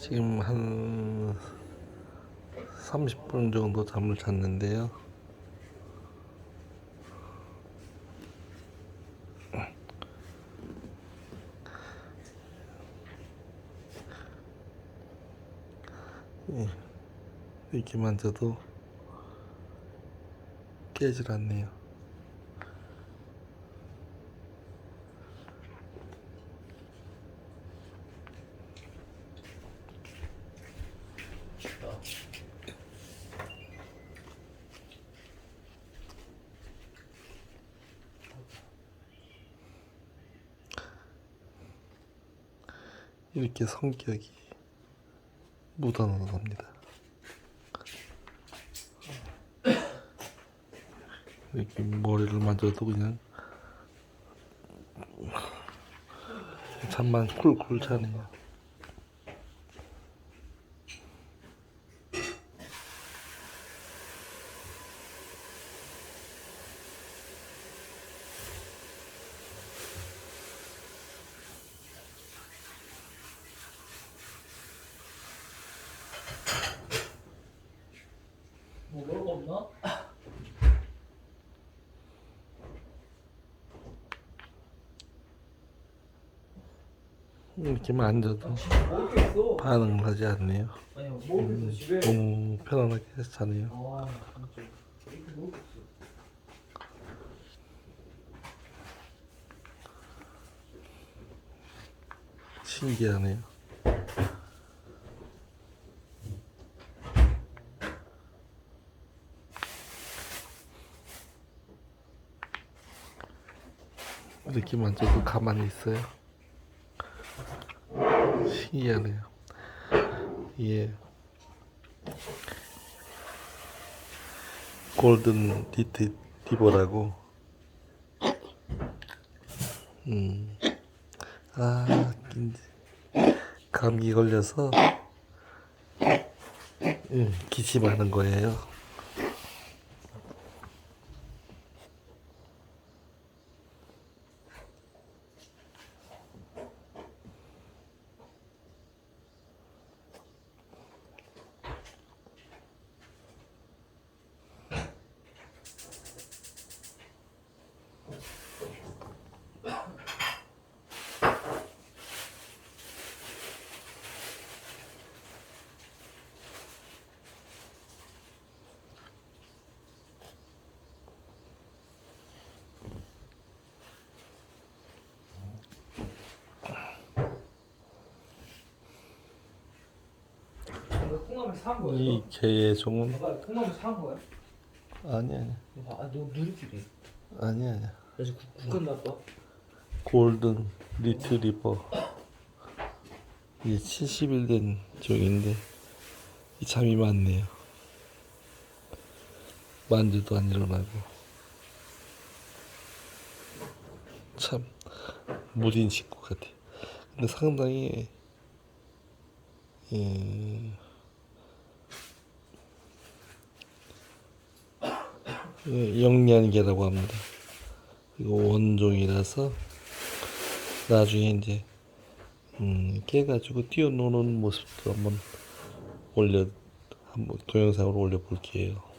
지금 한 30분 정도 잠을 잤는데요. 예, 이렇게 만져도 깨질 않네요. 이렇게 성격이 묻어나갑니다. 이렇게 머리를 만져도 그냥 잠만 쿨쿨 자네요. 뭐 먹을 거 없나? 이렇게 만져도 먹을 게 있어. 반응을 하지 않네요. 집에. 너무 편안하게 자네요. 신기하네요. 이렇게 만져도 가만히 있어요. 신기하네요. 예. 골든 리트 디버라고. 음. 아, 감기 걸려서 음, 기침하는 거예요. 콩나물 산 거야? 이 개의 종은 봐봐 콩나물 산 거야? 아니 아니 봐, 아, 너 누리끼리. 아니 아니 나 지금 국간 났다. 골든 리트리버 이게 70일 된 종인데 이 잠이 많네요. 만져도 안 일어나고 참 무딘 친구 같아. 근데 상당히 예, 영리한 개라고 합니다. 이거 원종이라서 나중에 이제 음, 깨가지고 뛰어노는 모습도 한번 올려 한번 동영상으로 올려볼게요.